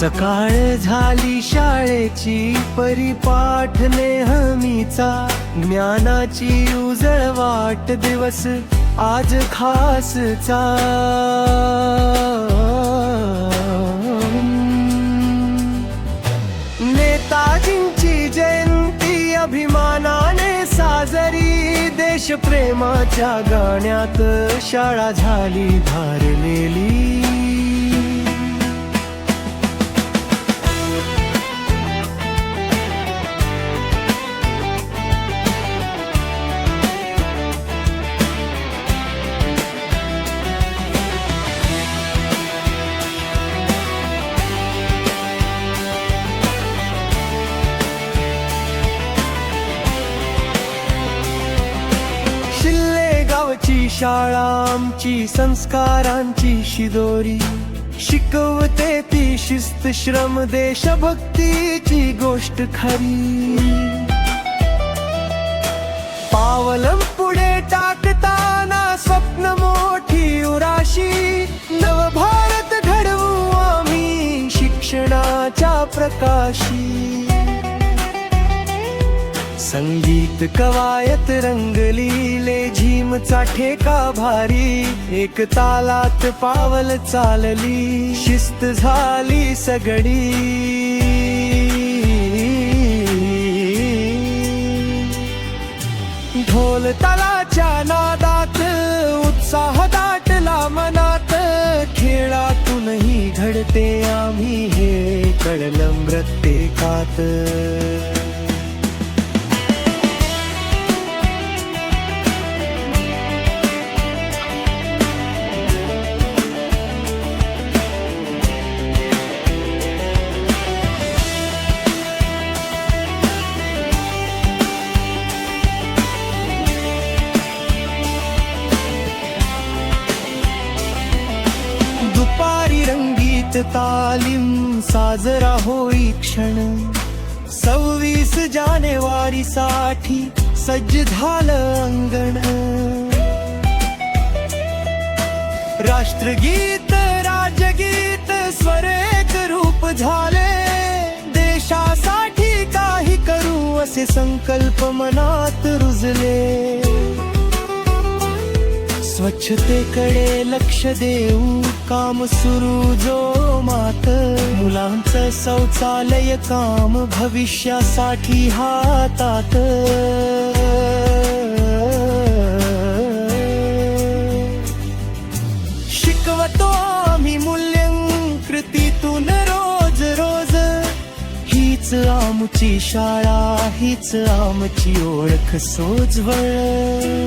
सकाळ झाली शाळेची परिपाठ नेहमीचा ज्ञानाची उजळ वाट दिवस आज खासचा. नेताजींची जयंती अभिमानाने साजरी. देशप्रेमाच्या गाण्यात शाळा झाली भारलेली शिल्ले शाळा आमची संस्कारांची शिदोरी. शिकवते ती शिस्त श्रम देशभक्तीची गोष्ट खरी. पावलं पुढे टाकताना स्वप्न मोठी उराशी. नवभारत घडवू आम्ही शिक्षणाच्या प्रकाशी. संगीत कवायत रंगलीले झीमचा ठेका भारी एक तालात पावल चालली शिस्त झाली सगडी ढोल तलाच्या नादात उत्साह दाटला मनात खेळातूनही घडते आम्ही हे कळलं प्रत्येकात. गीत तालीम साजरा होई क्षण. सव्वीस जानेवारी साठी सज्ज झालं अंगण. राष्ट्रगीत राजगीत स्वर एक रूप झाले. देशासाठी काही करू असे संकल्प मनात रुजले. स्वच्छतेकडे लक्ष देऊ काम सुरू जो मात. मुलांचं शौचालय काम भविष्यासाठी हातात. शिकवतो आम्ही मूल्यंकृतीतून रोज रोज. हीच आमची शाळा हीच आमची ओळख सोजवळ.